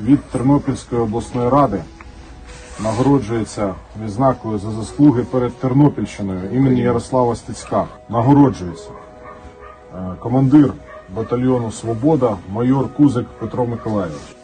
Від Тернопільської обласної ради нагороджується відзнакою за заслуги перед Тернопільщиною імені Ярослава Стецька. Нагороджується е, командир батальйону Свобода майор Кузик Петро Миколаївич.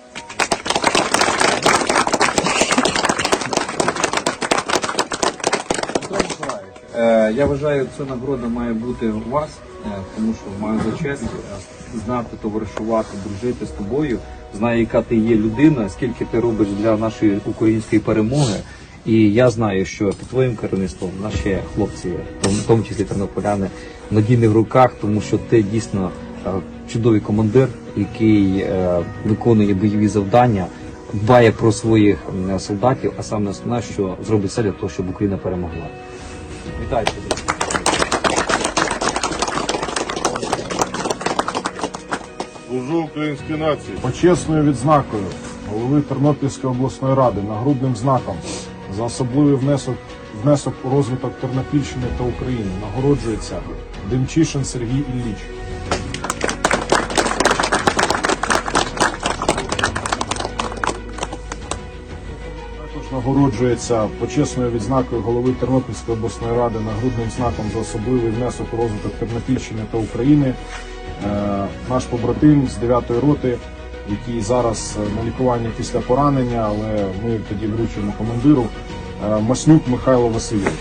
Я вважаю, ця нагорода має бути у вас, е, тому що маю за честь е, знати, товаришувати, дружити з тобою. Знаю, яка ти є людина, скільки ти робиш для нашої української перемоги. І я знаю, що під твоїм керівництвом наші хлопці, в тому- числі тернополяни, надійні в руках, тому що ти дійсно е, чудовий командир, який е, виконує бойові завдання, дбає про своїх солдатів, а саме основне, що зробить все для того, щоб Україна перемогла. Вітаю тебе. Служу українській нації. Почесною відзнакою голови Тернопільської обласної ради нагрудним знаком за особливий внесок внесок у розвиток Тернопільщини та України нагороджується Демчишин Сергій Ілліч. Нагороджується почесною відзнакою голови Тернопільської обласної ради нагрудним знаком за особливий внесок у розвиток Тернопільщини та України. Е, Наш побратим з 9-ї роти, який зараз е, на лікуванні після поранення, але ми тоді вручимо командиру. е, Маснюк Михайло Васильович.